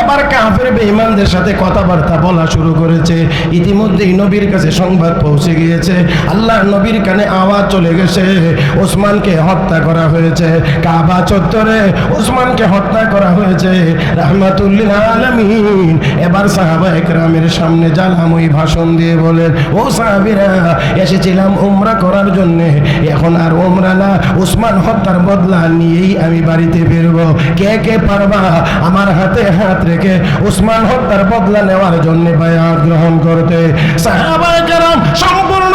এবার সাথে কথাবার্তা বলা শুরু করেছে। ইতিমধ্যেই নবীর কাছে সংবাদ পৌঁছে গিয়েছে। আল্লাহ নবীর কানে আওয়াজ চলে গেছে। ওসমানকে হত্যা করা হয়েছে। কাবা চত্বরে ওসমানকে হত্যা করা হয়েছে। এবার সাহাবা একরামের সামনে জালাময়ী ভাষণ দিয়ে বলেন, ও সাহাবীরা, এসেছিলাম উমরা করার জন্য। এখন আর উমরা না, ওসমান হত্যার বদলা নিয়েই আমি বাড়িতে ফিরবো। কে কে পারবা? আমার হাতে হাত রেখে উসমান হত্যার বদলা নেওয়ার জন্য বায়াত গ্রহণ করতে। সাহাবায়ে কেরাম নবী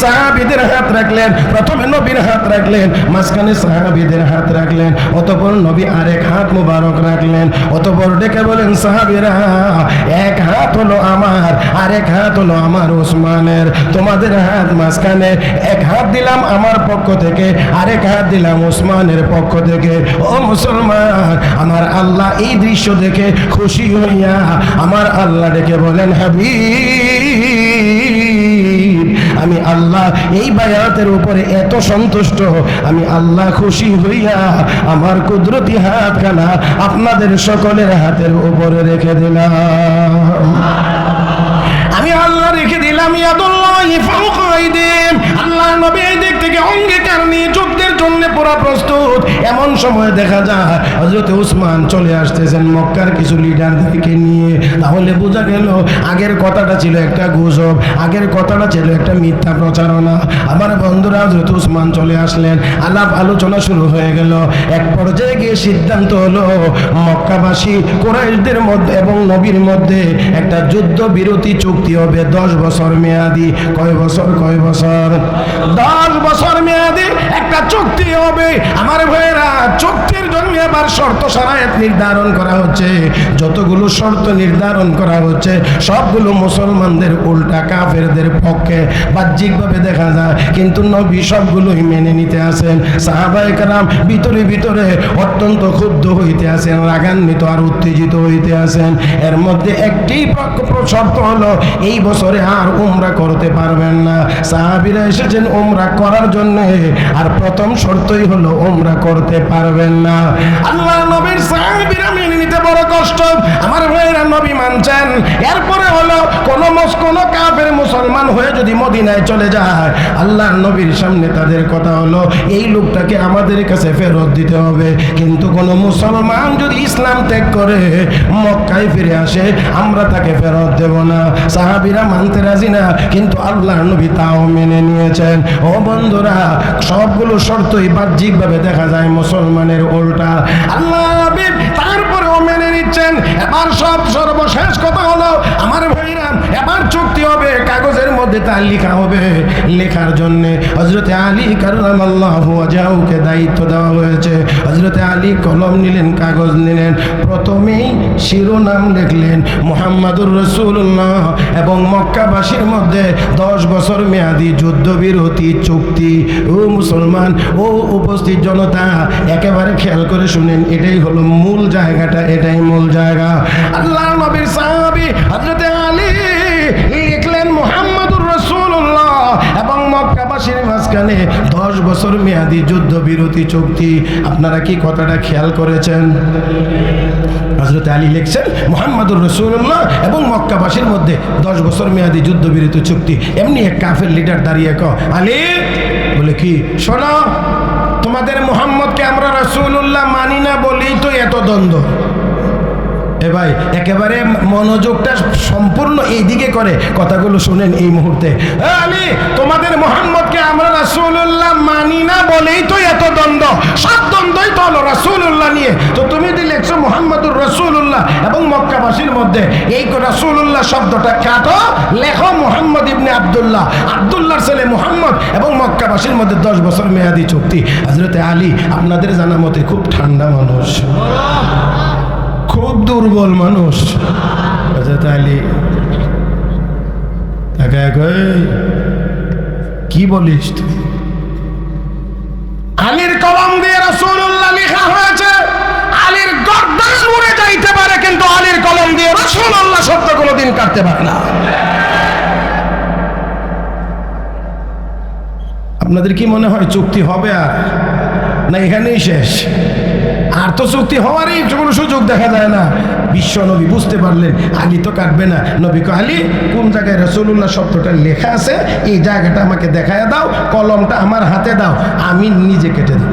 সাহাবীদের হাত রাখলেন, প্রথমে নবীর হাত রাখলেন, মাঝখানে সাহাবীদের হাত রাখলেন, অতঃপর নবী আরেক হাত মুবারক রাখলেন, অতঃপর ডেকে বলেন, সাহাবীরা, এক হাত হলো আমার, আরেক হাত হলো আমার ওসমানের। তোমাদের হাত মাঝখানে এক হাত দিলাম আমার পক্ষ থেকে, আরেক হাত দিলাম ওসমানের পক্ষ থেকে। ও মুসলমান, আমার আল্লাহ এই দৃশ্য দেখে খুশি হইয়া আমার আল্লাহ ডেকে বলেন, হাবিব আমি আল্লাহ এই বায়াতের উপরে এত সন্তুষ্ট, আমি আল্লাহ খুশি হইয়া আমার কুদরতি হাতখানা আপনাদের সকলের হাতের উপরে রেখে দিলাম। আমি আল্লাহ রেখে দিলাম, ইয়াদুল্লাহ আল্লাহ নবী দিক থেকে অঙ্গীকার নিয়ে যুদ্ধের জন্য পুরো প্রস্তুত। এমন সময় দেখা যায়, হযরত উসমান চলে আসতেছেন মক্কার কিছু লিডারদেরকে নিয়ে। তাহলে বোঝা গেল, আগের কথাটা ছিল একটা গুজব, আগের কথাটা ছিল একটা মিথ্যা প্রচারণা। আমার বন্ধুরা, হযরত উসমান চলে আসলেন, আলাপ আলোচনা শুরু হয়ে গেল। এক পর্যায়ে গিয়ে সিদ্ধান্ত হলো, মক্কাবাসী কোরাইশদের মধ্যে এবং নবীর মধ্যে একটা যুদ্ধ বিরতি চুক্তি হবে, দশ বছর মেয়াদি। কয় বছর? কয় বছর? দশ বছর মেয়াদি একটা চুক্তি হবে। আমার চুক্তির জন্য এবার শর্ত নির্ধারণ করা হচ্ছে। যতগুলো শর্ত নির্ধারণ করা হচ্ছে, সবগুলো মুসলমানদের উল্টা কাফেরদের পক্ষে বাহ্যিকভাবে দেখা যায়। কিন্তু নবী সবগুলোই মেনে নিতে আছেন সাহাবায়ে কারাম ভিতরে ভিতরে অত্যন্ত ক্ষুব্ধ হইতে আছেন রাগান্বিত আর উত্তেজিত হইতে আছেন এর মধ্যে একটি শর্ত হলো, এই বছরে আর উমরা করতে পারবেন না। সাহাবিরা এসেছেন উমরা করার জন্য। আর প্রথম শর্তই হলো উমরা করতে পারবেন না। আল্লাহ নবীর সাহাবিরা মেনে নিতে বড় কষ্ট। আমার ভাইয়েরা নবী মানছেন। এরপরে হলো কোন কোন কাফের মুসলমান হয়ে যদি মদিনায় চলে যায়, আল্লাহ নবীর সামনে তাদের কথা হলো, এই লোকটাকে আমাদের কাছে ফেরত দিতে হবে। কিন্তু কোন মুসলমান যদি ইসলাম ত্যাগ করে, মক্কায় ফিরে আসে, আমরা তাকে ফেরত দেব না। সাহাবিরা মানতে রাজি না, কিন্তু আল্লাহ নবী তাও মেনে নিয়েছেন। ও বন্ধুরা, সবগুলো শর্তই বাহ্যিকভাবে দেখা যায়, মুসলমানের উল্টা। আল্লাহ তারপরেও মেনে নিচ্ছেন, এবার সব সর্বশেষ কথা হলো, আমার ভাইরা, এবার চুক্তি হবে, কাগজের মধ্যে তার লেখা হবে। লেখার জন্য হজরতে আলী কারুম আল্লাহ আজাউকে দায়িত্ব দেওয়া হয়েছে। হজরতে আলী কলম নিলেন, কাগজ নিলেন, প্রথমেই শিরোনাম লিখলেন, মোহাম্মদুর রসুল্লাহ এবং মক্কাবাসীর মধ্যে দশ বছর মেয়াদি যুদ্ধবিরতি চুক্তি। ও মুসলমান ও উপস্থিত জনতা, একেবারে খেয়াল করে শুনেন, এটাই হলো মূল জায়গাটা, এটাই মূল জায়গা। আল্লাহ নবীর সাহাবি হজরতে আলী লিখলেন, মোহাম্মদুর রসুল্লাহ এবং মক্কাবাসীর মাঝখানে দশ বছর মেয়াদি যুদ্ধবিরতি চুক্তি। আপনারা কি কথাটা খেয়াল করেছেন? হজরত আলী লিখছেন, মোহাম্মদুর রসুল্লাহ এবং মক্কাবাসীর মধ্যে দশ বছর মেয়াদি যুদ্ধবিরতি চুক্তি। এমনি এক কাফের লিডার দাঁড়িয়ে ক আলী বলে কি? শোনো তোমাদের মোহাম্মদকে আমরা রসুল্লাহ মানি না বলি তো এত দ্বন্দ্ব। এ ভাই, একেবারে মনোযোগটা সম্পূর্ণ এই দিকে করে কথাগুলো শুনেন এই মুহূর্তে। আলী, তোমাদের মোহাম্মদকে আমরা রাসূলুল্লাহ মানি না বলেই তো এত দ্বন্দ্ব। সব দ্বন্দ্বই তো হলো রাসূলুল্লাহ নিয়ে। তো তুমি যদি লেখছো মোহাম্মদুর রাসূলুল্লাহ এবং মক্কাবাসীর মধ্যে এই রাসূলুল্লাহ শব্দটা কাটো লেখো মোহাম্মদ ইবনে আবদুল্লাহ। আব্দুল্লাহর ছেলে মোহাম্মদ এবং মক্কাবাসীর মধ্যে দশ বছর মেয়াদি চুক্তি। হজরতে আলী, আপনাদের জানা মতে খুব ঠান্ডা মানুষ। খুব দুর্বল মানুষ। হযরত আলী তাকে কি বলিস আলীর কলম দিয়ে রসুল্লাহ লেখা হয়েছে, আলীর গর্দান উড়ে যাইতে পারে, কিন্তু আলীর কলম দিয়ে রসুল্লাহ শব্দ কোনোদিন কাটতে পারে না। আপনাদের কি মনে হয় চুক্তি হবে আর? না এখানেই শেষ? তো চুক্তি হওয়ারই কোনো সুযোগ দেখা যায় না। বিশ্ব নবী বুঝতে পারলেন আলী তো কাটবে না। নবী আলী, কোন জায়গায় রসুল্লাহ শব্দটা লেখা আছে? এই জায়গাটা আমাকে দেখায় দাও, কলমটা আমার হাতে দাও, আমি নিজে কেটে দেব।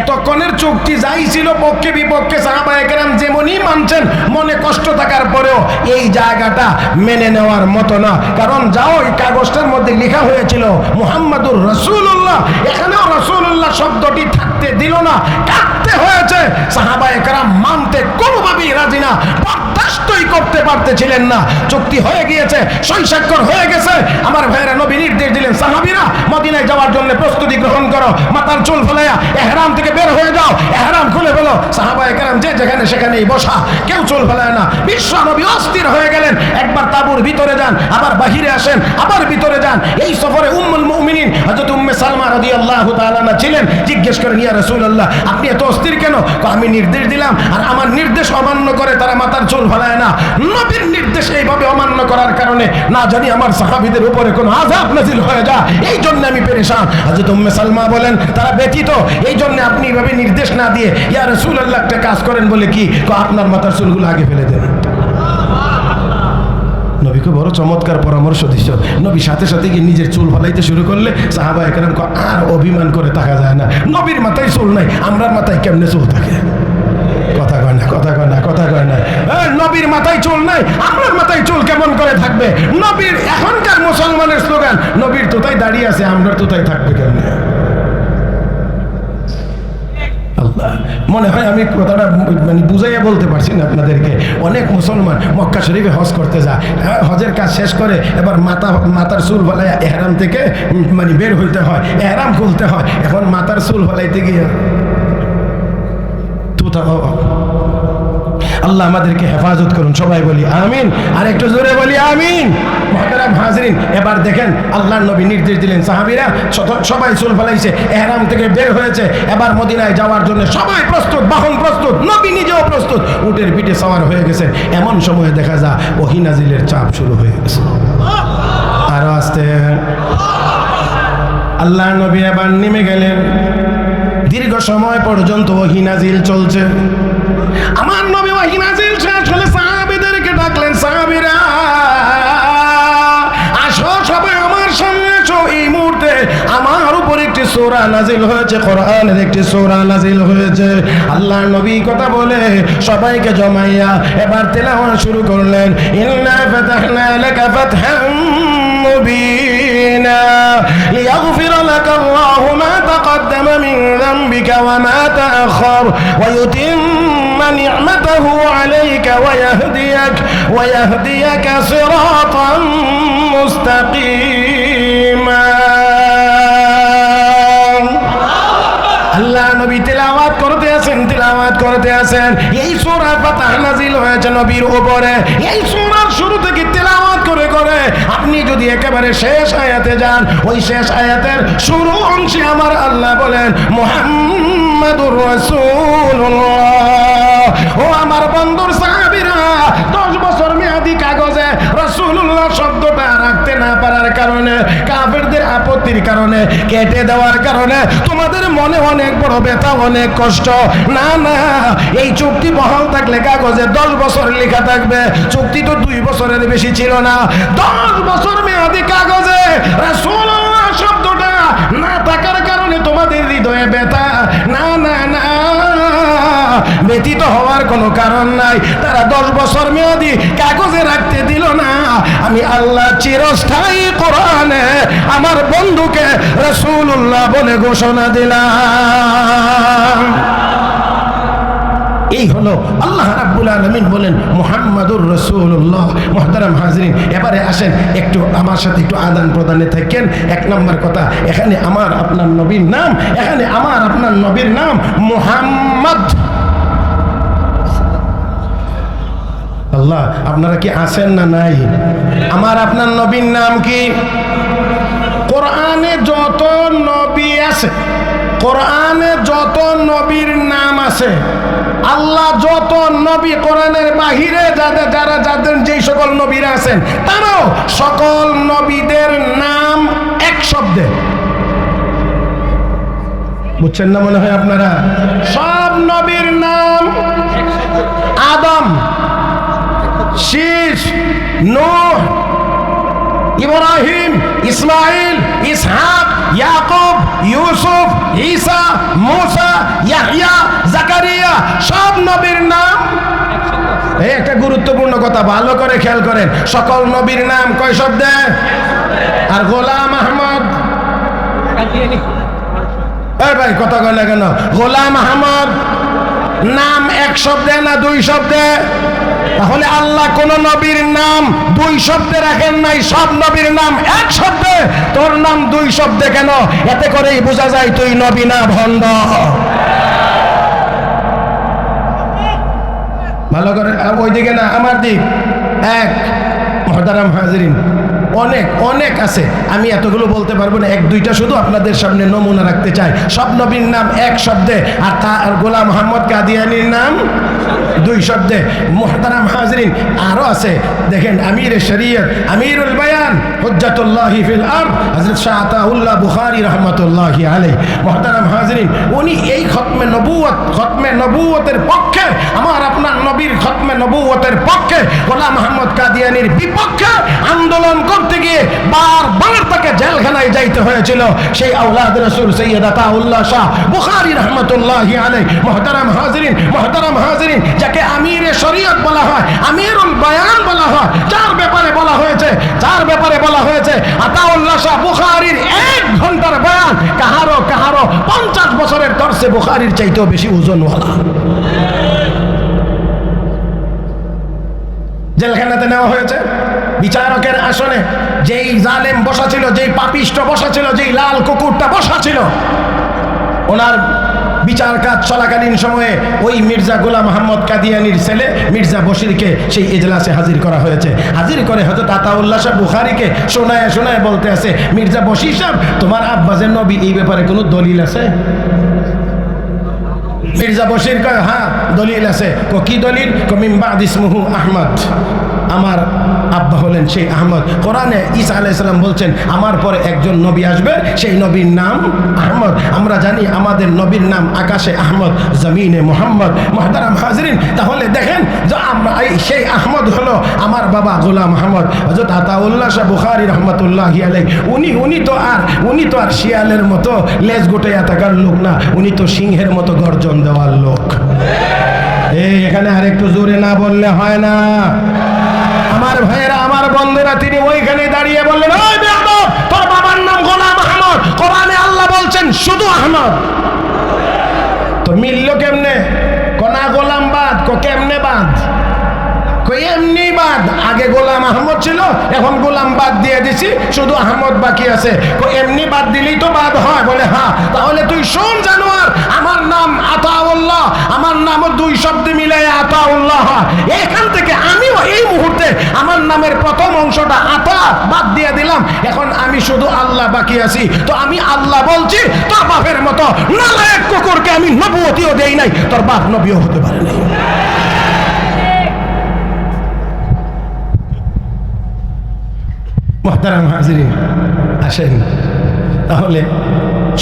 এতক্ষণের চুক্তি যাই ছিল পক্ষে বিপক্ষে সাহাবা একরাম যেমনই মানছেন, মনে কষ্ট থাকার পরেও এই জায়গাটা মেনে নেওয়ার মতো না। কারণ যাও, এই কাগজটার মধ্যে লেখা হয়েছিল মুহাম্মাদুর রসুল্লাহ এখানেও রসুল্লাহ শব্দটি থাকতে দিল না। কাটতে হয়েছে, সাহাবা একরাম মানতে কোনোভাবেই রাজি না, বরদাস্তই করতে পারতেছিলেন না। চুক্তি হয়ে গিয়েছে সই হয়ে গেছে। আমার ভাইয়েরা নবী নির্দেশ দিলেন, সাহাবিরা মদিনায় যাওয়ার জন্য প্রস্তুতি গ্রহণ করো মাতার চুল ফেলাইয়া এহরাম থেকে বের হয়ে যাও, এহরাম খুলে ফেলো সাহাবা একরাম যে যেখানে সেখানেই বসা, কেউ চুল ফেলায় না। বিশ্ব নবী অস্থির হয়ে গেলেন, একবার তাবুর ভিতরে যান, আবার বাহিরে আসেন, আবার ভিতরে যান। এই সফরে উম্মুল মুমিনিন হযরত উম্মে সালমা রাদিয়াল্লাহু তাআলা ছিলেন? জিজ্ঞেস করেন, ইয়া রাসূলুল্লাহ, আপনি এত অস্থির কেন? আমি নির্দেশ দিলাম আর আমার নির্দেশ অমান্য করে তারা মাথার চুল ফেলায় না। নবীর নির্দেশ এইভাবে অমান্য করার কারণে না জানি আমার সাহাবিদের উপরে কোনো আজাব নাজিল হয়ে যা এই জন্য আমি পেরেশান। আজ উম্মে সালমা বলেন, তারা ব্যতীত, এই জন্য আপনি এইভাবে নির্দেশ না দিয়ে, ইয়া রাসূলুল্লাহ, একটা কাজ করেন বলে কি? আপনার মাথার চুলগুলো আগে ফেলে দেন। নবীকে বড় চমৎকার পরামর্শ দিচ্ছ নবী সাথে সাথে গিয়ে নিজের চুল ফলাইতে শুরু করলে সাহাবা কয়, আর অভিমান করে থাকা যায় না। নবীর মাথায় চুল নাই আমরার মাথায় কেমনে চুল থাকে? কথা কয় না কথা কয় না কথা কয় না। নবীর মাথায় চুল নাই আমার মাথায় চুল কেমন করে থাকবে? নবীর এখনকার মুসলমানের স্লোগান নবীর তোতাই দাঁড়িয়ে আছে আমরার তোতাই থাকবে কেমনে আল্লাহ মনে হয় আমি কথাটা মানে বুঝাইয়া বলতে পারছি না আপনাদেরকে। অনেক মুসলমান মক্কা শরীফে হজ করতে যায়। হ্যাঁ, হজের কাজ শেষ করে এবার মাথা মাথার চুল ফলাই এহরাম থেকে মানে বের হইতে হয় এহরাম খুলতে হয়। এখন মাথার চুল ফলাইতে গিয়ে আল্লাহ আমাদেরকে হেফাজত করুন সবাই বলি আমিন। আর একটু জোরে বলি আমিন। মহতারাম হাজরিন এবার দেখেন নবী নির্দেশ দিলেন, সাহাবীরা সবাই চুল ফেলাইছে, এহরাম থেকে বের হয়েছে। এবার মদিনায় যাওয়ার জন্য সবাই প্রস্তুত, বাহন প্রস্তুত, নবী নিজেও প্রস্তুত। উটের পিঠে হয়ে গেছেন এমন সময়ে দেখা যায় ওহিনাজিলের চাপ শুরু হয়ে গেছে। আরও আসতে। আল্লাহ নবী এবার নেমে গেলেন। দীর্ঘ সময় পর্যন্ত ওহিনাজিল চলছে। আমার আমার উপর একটি সোরা নাজিল হয়েছে, কোরআনের একটি সোরা নাজিল হয়েছে। আল্লাহ নবী কথা বলে সবাইকে জমাইয়া এবার তেলাওয়া শুরু করলেন, ইন্না ফাতাহনা লাকা ফাতহাম মুবিনা লিয়াগফির লাকা আল্লাহু মা তাকাদ্দাম মিন যানবিকা ওয়া মা তাআখার ওয়া ইউতিম্ম নি'মাতাহু আলাইকা ওয়া ইয়াহদিয়াক ওয়া ইয়াহদিয়াকা নবী তেলাওয়াত করতে আছেন তেলাওয়াত করতে আছেন এই নাজিল হয়েছে নবীর এই শুরু থেকে তেলাওয়াত করে করে আপনি যদি একেবারে শেষ আয়াতে যান, ওই শেষ আয়াতের শুরু অংশে আমার আল্লাহ বলেন, মুহাম্মাদুর ও আমার বন্ধুর সাহাবীরা 10 বছর মেয়াদি কাগজে শব্দটা রাখতে না পারার কারণে, কাফেরদের আপত্তির কারণে, কেটে দেওয়ার কারণে তোমাদের মনে অনেক বড় ব্যথা অনেক কষ্ট। না না, এই চুক্তি বহাল থাকলে কাগজে দশ বছর লেখা থাকবে। চুক্তি তো দুই বছরের বেশি ছিল না। দশ বছর মেয়াদি কাগজে শব্দটা না থাকার কারণে তোমাদের হৃদয়ে ব্যথা। ব্যতীত হওয়ার কোনো কারণ নাই। তারা দশ বছর মেয়াদি কাগজে রাখতে দিল না। আমি আল্লাহ চিরস্থায়ী কোরআনে আমার বন্ধুকে রসুল্লাহ বলে ঘোষণা দিলাম। এই হলো আল্লাহ রাব্বুল আলামিন বলেন, মুহাম্মাদুর রসুল্লাহ মুহতারাম হাজরিন, এবারে আসেন, একটু আমার সাথে একটু আদান প্রদানে থাকেন। এক নম্বর কথা, এখানে আমার আপনার নবীর নাম, এখানে আমার আপনার নবীর নাম মুহাম্মদ। আল্লাহ, আপনারা কি আছেন না নাই? আমার আপনার নবীর নাম কি? কোরআনে যত নবী আছে, কোরআনে যত নবীর নাম আছে, আল্লাহ যত নবী কোরআনের বাহিরে যাদের যারা যাদের যেই সকল নবীরা আছেন, তারাও সকল নবীদের নাম এক শব্দে। বুঝছেন না মনে হয় আপনারা? সব নবীর নাম আদম। শিশ নোহ, ইব্রাহিম ইসমাইল ইসহাক, ইয়াকুব, ইউসুফ, ঈসা, মুসা ইয়াহিয়া জাকারিয়া, সব নবীর নাম। এই একটা গুরুত্বপূর্ণ কথা, ভালো করে খেয়াল করেন। সকল নবীর নাম কয় শব্দ? আর গোলাম আহমদ। ভাই, কথা কয় না কেন? গোলাম আহমদ। নাম এক শব্দে না দুই শব্দে? তাহলে আল্লাহ কোন নবীর নাম দুই শব্দে রাখেন নাই, সব নবীর নাম এক শব্দে? তোর নাম দুই শব্দে কেন? এতে করেই বোঝা যায় তুই নবী না ভণ্ড। ভালো করে আ- ওইদিকে না, আমার দিক। এক, মহতারাম হাজরিন। অনেক অনেক আছে। আমি এতগুলো বলতে পারব না। এক, দুইটা শুধু আপনাদের সামনে নমুনা রাখতে চাই। সব নবীর নাম এক শব্দে, আর তা আর গোলাম মোহাম্মদ কাদিয়ানির নাম দুই শব্দে। মোহতারাম হাজরিন আরও আছে। দেখেন, আমির শরীয়ত, আমিরুল বায়ান, হুজ্জাতুল্লাহি ফিল আরদ, হযরত শাহ আতাউল্লাহ বুখারী রাহমাতুল্লাহি আলাইহি। মোহতারাম হাজরিন, উনি এই খতমে নবুয়ত খতমে নবুয়তের পক্ষে, আমার আপনার নবীর খতমে নবুয়তের পক্ষে গোলাম মোহাম্মদ কাদিয়ানির বিপক্ষে আন্দোলন করতে গিয়ে বারবার তাকে জেলখানায় যাইতে হয়েছিল। সেই আওলাদ রাসূল সৈয়দ আতাউল্লাহ শাহ বুখারী রাহমাতুল্লাহি আলাইহি, মোহতারাম হাজরিন মোহতারাম হাজরিন, যাকে আমিরে শরীয়ত বলা হয়, আমিরুল বায়ান বলা হয়, যার ব্যাপারে বলা হয়েছে, যার ব্যাপারে বলা হয়েছে, আতাউল্লাহ শাহ বুখারীর এক ঘণ্টার বয়ান, কাহারো কাহারো পঞ্চাশ বছরের দর্শে বুখারীর চাইতেও বেশি ওজনওয়ালা। জেলখানাতে নেওয়া হয়েছে? বিচারকের আসনে যেই জালেম বসা ছিল, যেই পাপিষ্ট বসা ছিল, যেই লাল কুকুরটা বসা ছিল, ওনার বিচার কাজ চলাকালীন সময়ে ওই মির্জা গোলাম মোহাম্মদ কাদিয়ানির ছেলে মির্জা বশিরকে সেই এজলাসে হাজির করা হয়েছে। হাজির করে হয়তো আতাউল্লাহ সাহেব বুখারিকে শোনায় শোনায় বলতে আছে, মির্জা বশির সাহেব, তোমার আব্বাসের নবী, এই ব্যাপারে কোনো দলিল আছে? মির্জা বশির কয় হ্যাঁ দলিল আছে। কো কি দলিল? কো মিম্বাদ ইসমুহু আহমদ, আমার আব্বা হলেন সেই আহমদ। কোরআনে ঈসা আলাইসাল্লাম বলছেন, আমার পরে একজন নবী আসবে, সেই নবীর নাম আহমদ। আমরা জানি আমাদের নবীর নাম আকাশে আহমদ, জমিনে মোহাম্মদ, মহতারাম হাজরিন। তাহলে দেখেন, যে আমরা সেই আহমদ হলো আমার বাবা গোলাম আহমদ। হজরত আতাউল্লাহ শাহ বুখারি রহমতুল্লাহ আলাই উনি উনি তো আর, উনি তো আর শিয়ালের মতো লেজ গোটাইয়া থাকার লোক না, উনি তো সিংহের মতো গর্জন দেওয়ার লোক। এই, এখানে আর একটু জোরে না বললে হয় না। আমার ভাইয়েরা, আমার বন্ধুরা, তিনি ওইখানে দাঁড়িয়ে বললেন তোর বাবার নাম গোলাম আহমদ। কোরআনে আল্লাহ বলছেন, শুধু আহমদ। তো মিলল কেমনে? আগে গোলাম আহমদ ছিল, এখন গোলাম বাদ দিয়ে দিছি, শুধু আহমদ বাকি আছে। এমনি বাদ দিলেই তো বাদ হয়, বলে হ্যাঁ তাহলে তুই শোন জানোয়ার, আমার নাম আতাউল্লাহ, আমার নামও দুই শব্দে মিলাই আতাউল্লাহ। এখান থেকে আমিও এই মুহূর্তে আমার নামের প্রথম অংশটা আতা বাদ দিয়ে দিলাম, এখন আমি শুধু আল্লাহ বাকি আছি। তো আমি আল্লাহ বলছি, তোর বাপের মতো নালায়ক কুকুরকে আমি নবুয়তিও দেই নাই, তোর বাপ নবীও হতে পারে নাই। মহতারাম হাজিরিন আসেন। তাহলে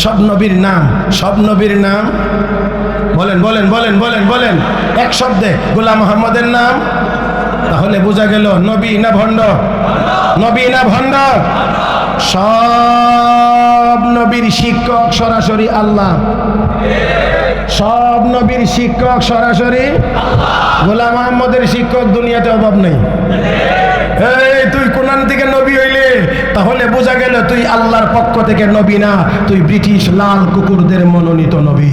সব নবীর নাম, সব নবীর নাম, বলেন বলেন বলেন বলেন বলেন, এক শব্দে গোলাম মোহাম্মদের নাম, তাহলে বোঝা গেল নবী না ভণ্ড, নবী না ভণ্ড। সব নবীর শিক্ষক সরাসরি আল্লাহ। সব নবীর শিক্ষক সরাসরি গোলাম মোহাম্মদের শিক্ষক দুনিয়াতে অভাব নেই। এই, তুই কোরআন থেকে নবী হইলে, তাহলে বোঝা গেল তুই আল্লাহর পক্ষ থেকে নবী না, তুই ব্রিটিশ লাল কুকুরদের মনোনীত নবী।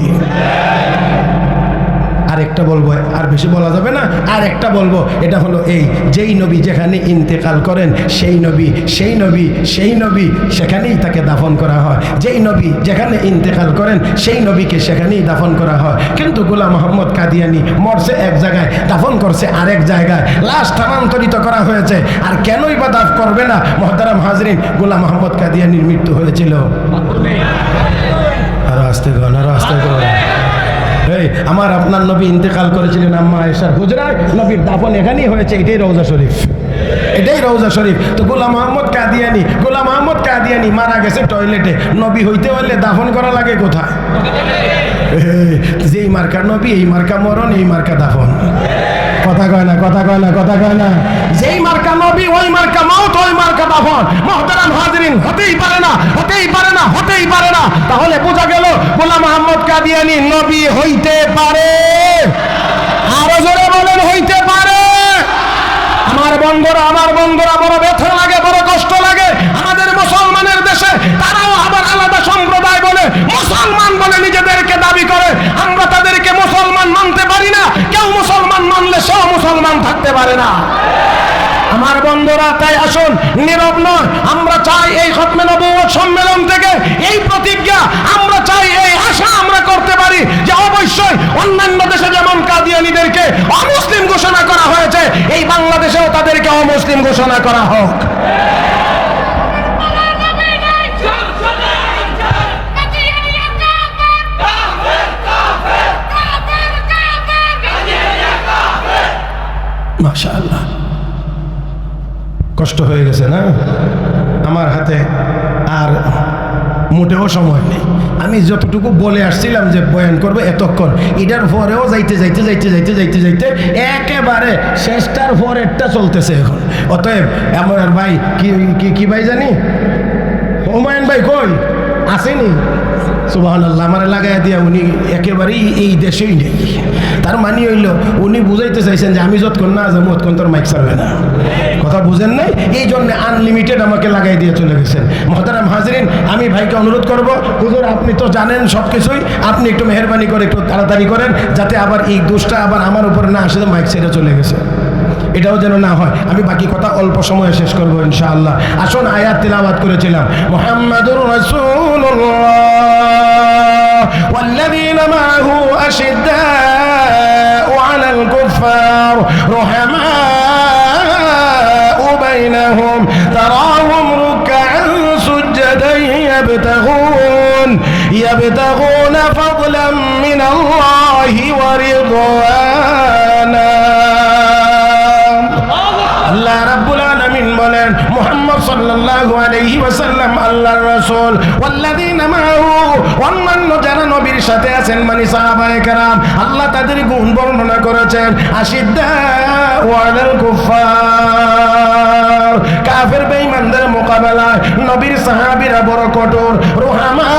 আরেকটা বলব, আর বেশি বলা যাবে না আর একটা বলব, এটা হলো এই, যেই নবী যেখানে ইন্তেকাল করেন, সেই নবী সেই নবী সেই নবী, সেখানেই তাকে দাফন করা হয়। যেই নবী যেখানে ইন্তেকাল করেন, সেই নবীকে সেখানেই দাফন করা হয়। কিন্তু গোলাম মোহাম্মদ কাদিয়ানি মরছে এক জায়গায়, দাফন করছে আরেক জায়গায়। লাশ স্থানান্তরিত করা হয়েছে, আর কেনই বা দাফ করবে না? মহতারাম হাজরিন, গোলাম মোহাম্মদ কাদিয়ানির মৃত্যু হয়েছিল। আরও আস্তে কর আরও আস্তে কর এই, আমার আপনার নবী ইন্তেকাল করেছিলেন আম্মা এসার হুজরায়। নবীর দাফন এখানেই হয়েছে, এটাই রওজা শরীফ। এটাই রওজা শরীফ। তো গোলাম মোহাম্মদ কাদিয়ানি, গোলাম মোহাম্মদ কাদিয়ানি মারা গেছে টয়লেটে। নবী হইতে হলে দাফন করা লাগে কোথায়? যেই মার্কা নবী, এই মার্কা মরণ, এই মার্কা দাফন। কথা কয় না, কথা কয় না, কথা কয় না। যেই মার্কা নবী, ওই মার্কা মাউত ওই মার্কা দাফন। মহতারাম হাজরিন, হতেই পারে না, হতেই পারে না, হতেই পারে না। তাহলে বোঝা গেল গোলাম মোহাম্মদ কাদিয়ানি নবী হইতে পারে। আরও জোরে বলেন, হইতে পারে। আমার বন্ধুরা আমার বন্ধুরা, বড় ব্যথা লাগে, বড় কষ্ট লাগে। আমাদের মুসলমানের দেশে তারাও আবার আলাদা সম্প্রদায় বলে, মুসলমান বলে নিজেদেরকে দাবি করে। আমরা তাদেরকে মুসলমান মানতে পারি না। কেউ মুসলমান মানলে সেও মুসলমান থাকতে পারে না। আমার বন্ধুরা, তাই আসুন, নীরব নয় আমরা চাই এই খতমে নবুয়ত সম্মেলন থেকে এই প্রতিজ্ঞা আমরা চাই এই আশা আমরা করতে পারি যে অবশ্যই অন্যান্য দেশে যেমন কাদিয়ানিদেরকে অমুসলিম ঘোষণা করা হয়েছে এই বাংলাদেশেও তাদেরকে অমুসলিম ঘোষণা করা হোক। মাশাআল্লাহ। কষ্ট হয়ে গেছে না? আমার হাতে আর মোটেও সময় নেই। আমি যতটুকু বলে আসছিলাম যে বয়ান করব এতক্ষণ, এটার পরেও যাইতে যাইতে যাইতে যাইতে যাইতে যাইতে একেবারে শেষটার পরেরটা চলতেছে এখন। অতএব আমার ভাই, কি, কি- কি ভাই জানি? হুমায়ুন ভাই কই? আসেনি? আমার দিয়া উনি একেবারেই এই দেশেই নেই। তার মানে হইল, উনি বুঝাইতে চাইছেন যে আমি যতক্ষণ না ততক্ষণ তোর মাইক না। কথা বুঝেন নাই? এই জন্য আনলিমিটেড আমাকে লাগাই দিয়ে চলে গেছেন। মহতারাম হাজরিন, আমি ভাইকে অনুরোধ করব, হুজুর, আপনি তো জানেন সব কিছুই আপনি একটু মেহরবানি করে, একটু তাড়াতাড়ি করেন, যাতে আবার এই দোষটা আবার আমার উপরে না আসে মাইক ছেড়ে চলে গেছে। এটাও যেন না হয় আমি বাকি কথা অল্প সময়ে শেষ করবো ইনশাআল্লাহ আসুন আয়াত তিলাবাত করেছিলাম মোহাম্মদুর রাসূলুল্লাহ والذين معه أشداء على الكفار رحماء بينهم تراهم ركعا سجدا يبتغون يبتغون فضلا من الله ورضوانا সাল্লাল্লাহু আলাইহি ওয়াসাল্লাম, আল্লাহর রাসূল। ওয়াল্লাযিনা মাহু অন্যান্য যারা নবীর সাথে আছেন মানে সাহাবায়ে কেরাম, আল্লাহ তাদের গুণ বর্ণনা করেছেন, আশিদ্দা ওয়ালাল কুফার কাফের বেঈমানদের মোকাবেলায় নবীর সাহাবীরা বড় কঠোর, রুহামা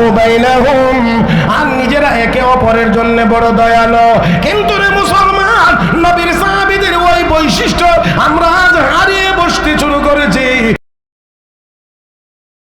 ও বাইনাহুম। আর নিজেরা একে অপরের জন্য বড় দয়ালু। কিন্তু রে মুসলমান, নবীর সাহাবীদের ওই বৈশিষ্ট্য, আমরা